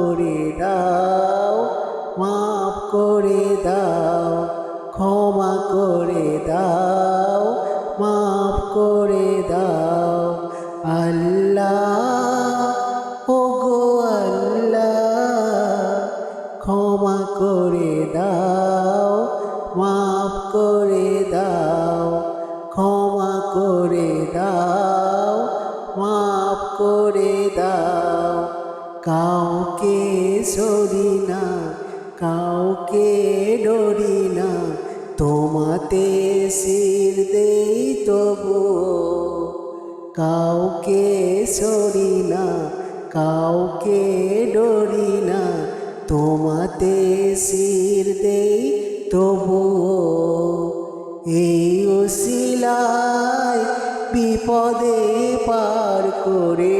করে দাও, মাফ করে দাও, ক্ষমা করে দাও, মাফ করে দাও। আল্লাহ ও গো আল্লাহ, ক্ষমা করে দাও, মাফ করে দাও, ক্ষমা করে দাও, মাফ করে দাও। কাউকে সরি না, কাউকে ডরি না, তোমাতে শির দেই তবু। কাউকে সরি না, কাউকে ডরি না, তোমাতে শির দেই তবু। এই ওসিলায় বিপদে পার করে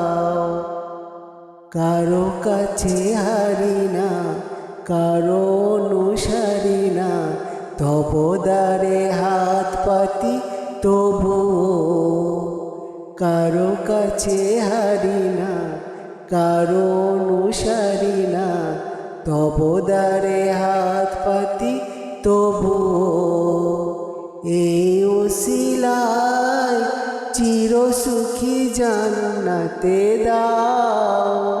কারও কাছে হারি না, কারও অনুসারি না। তবদারে হাত পাতি তবু কারও কাছে হারি না, কারও অনুসারি না। তবদারে হাত পাতি তবু এই ওসিলায় চির সুখী জান্নাতে দাও।